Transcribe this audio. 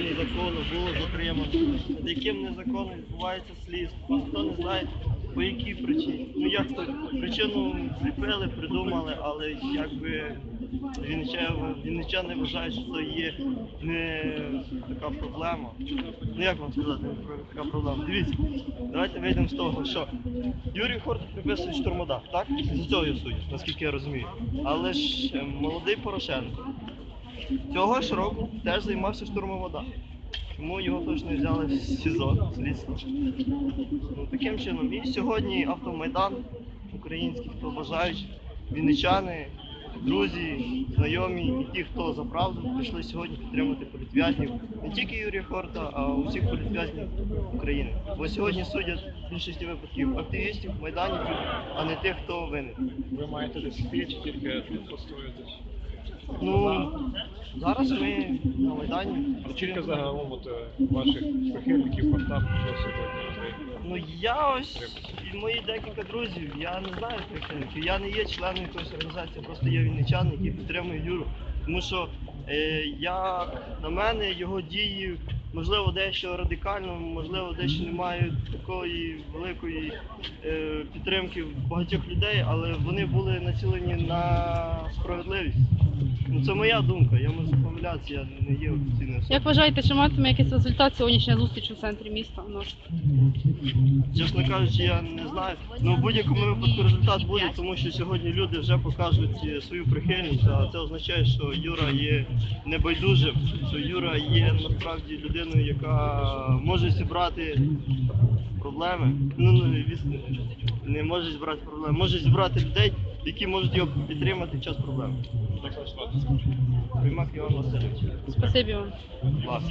Незаконно було затримано. Над яким незаконно відбувається слідство. Ніхто не знає, по якій причині. Ну як то причину зліпили, придумали, але якби вінничани, вважають, що це є не така проблема. Ну як вам сказати, не така проблема. Дивіться, давайте вийдемо з того, що Юрій Хорт приписує штурмодах, так? За цього я судять, наскільки я розумію. Але ж е, молодий Порошенко цього ж року теж займався штурмом вода. Чому його точно не взяли в СІЗО слідство? Ну, таким чином. І сьогодні автомайдан український, хто бажають, вінничани, друзі, знайомі і ті, хто за правду, прийшли сьогодні підтримати політв'язнів. Не тільки Юрія Хорта, а усіх політв'язнів України. Бо сьогодні судять в більшості випадків активістів, майданівців, а не тих, хто винен. Ви маєте десь тільки тут постоїтесь? Ну, зараз ми на Майдані. Скільки загалом от, е, ваших прихильників контактів до сьогодні? Ну я ось і мої декілька друзів, я не знаю прихильників, я не є членом якоїсь організації, просто є вінничан, який підтримує Юру. Тому що е, я на мене його дії, можливо, дещо радикально, можливо, дещо не мають такої великої е, підтримки в багатьох людей, але вони були націлені на справедливість. Ну це моя думка, я можу помилятися, я не є офіційною особою. Як вважаєте, чи матиме якийсь результат сьогоднішня зустріч у центрі міста у нас? Чесно кажучи, я не знаю. Ну в будь-якому випадку результат буде, тому що сьогодні люди вже покажуть е, свою прихильність, а це означає, що Юра є небайдужим, що Юра є насправді людиною, яка може зібрати проблеми. Ну, ну звісно, не може зібрати проблеми, може зібрати людей, які можуть його підтримати в час проблем. Приймак Іван Васильович. Спасибі вам. Будь ласка.